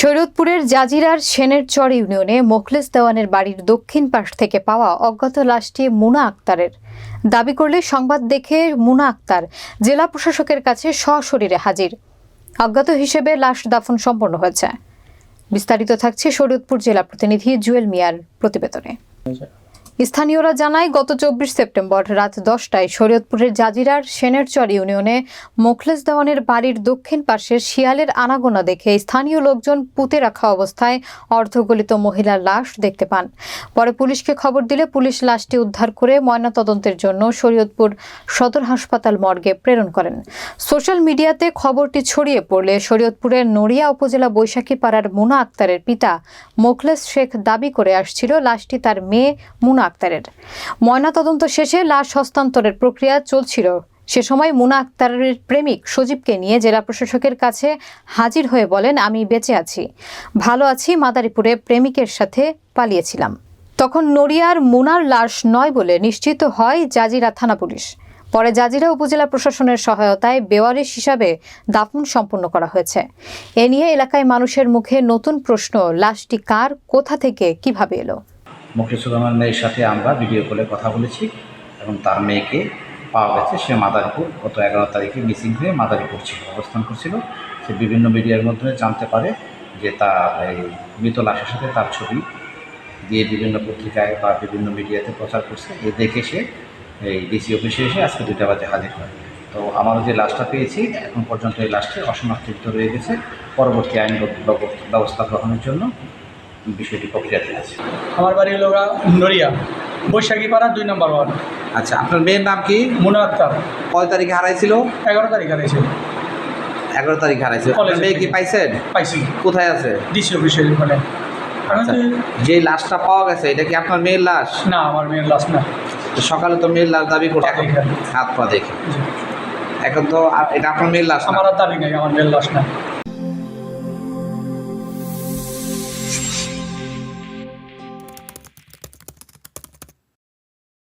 শরীয়তপুরের জাজিরার সেনের চর ইউনিয়নে মোখলেস দেওয়ানের বাড়ির দক্ষিণ পাশ থেকে পাওয়া অজ্ঞাত লাশটি মুনা আক্তারের। দাবি করলে সংবাদ দেখে মুনা আক্তার জেলা প্রশাসকের কাছে সশরীরে হাজির। অজ্ঞাত হিসেবে লাশ দাফন সম্পন্ন হয়েছে। বিস্তারিত থাকছে শরীয়তপুর জেলা প্রতিনিধি জুয়েল মিয়ার প্রতিবেদনে। স্থানীয়রা জানায়, গত চব্বিশ সেপ্টেম্বর রাত দশটায় শরীয়তপুরের জাজিরার সেনেরচর ইউনিয়নে মোখলেস দেওয়ানের বাড়ির দক্ষিণ পাশে শিয়ালের আনাগোনা দেখে স্থানীয় লোকজন পুঁতে রাখা অবস্থায় অর্ধগলিত মহিলার লাশ দেখতে পান। পরে পুলিশকে খবর দিলে পুলিশ লাশটি উদ্ধার করে ময়নাতদন্তের জন্য শরীয়তপুর সদর হাসপাতাল মর্গে প্রেরণ করেন। সোশ্যাল মিডিয়াতে খবরটি ছড়িয়ে পড়লে শরীয়তপুরের নড়িয়া উপজেলা বৈশাখী পাড়ার মুনা আক্তারের পিতা মোখলেস শেখ দাবি করে আসছিল, লাশটি তার মেয়ে মুনা আক্তারের। ময়নাতদন্ত শেষে লাশ হস্তান্তরের প্রক্রিয়া চলছিল। সে সময় মুনা আক্তারের প্রেমিক সজীবকে নিয়ে জেলা প্রশাসকের কাছে হাজির হয়ে বলেন, আমি বেঁচে আছি। ভালো আছি, মাদারীপুরে প্রেমিকের সাথে পালিয়েছিলাম। তখন নড়িয়ার মুনার লাশ নয় বলে নিশ্চিত হয় জাজিরা থানা পুলিশ। পরে জাজিরা উপজেলা প্রশাসনের সহায়তায় বেওয়ারিশ হিসাবে দাফন সম্পন্ন করা হয়েছে। এ নিয়ে এলাকায় মানুষের মুখে নতুন প্রশ্ন, লাশটি কার? কোথা থেকে? কীভাবে এলো? মুখলেসুর রহমান মেয়ের সাথে আমরা ভিডিও কলে কথা বলেছি এবং তার মেয়েকে পাওয়া গেছে। সে মাদারীপুর, গত এগারো তারিখে মিসিং হয়ে মাদারীপুর ছিল, অবস্থান করছিল। সে বিভিন্ন মিডিয়ার মাধ্যমে জানতে পারে যে তার এই মৃত লাশের সাথে তার ছবি দিয়ে বিভিন্ন পত্রিকায় বা বিভিন্ন মিডিয়াতে প্রচার করছে। এ দেখে সে এই ডিসি অফিসে এসে আজকে দুইটা বাজে হাজির হয়। তো আমরা যে লাশটা পেয়েছি, এখন পর্যন্ত এই লাশটি অসমাপ্তিত রয়ে গেছে। পরবর্তী আইনগত ব্যবস্থা গ্রহণের জন্য বিষয়টি প্রক্রিয়াতে আছে। আমার বাড়ি হলো নড়িয়া বৈশাখী পাড়া দুই নম্বর ওয়ার্ড। আচ্ছা আপনার মেয়ের নাম কি? মুনা আক্তার। কয় তারিখে হারাইছিল? এগারো তারিখ হারাইছিল এগারো তারিখ হারাইছিল আপনার মেয়ে কি পাইছেন পাইছি? কোথায় আছে? ডিসি অফিসের ওখানে আচ্ছা যে লাশটা পাওয়া গেছে এটা কি আপনার মেয়ের লাশ? না আমার মেয়ের লাশ না। সকালে তো মেয়ের লাশ দাবি করছে। পা হাত পা দেখে। এখন তো এটা আপনার মেয়ের লাশ আমার দাবি নাই আমার মেয়ের লাশ না।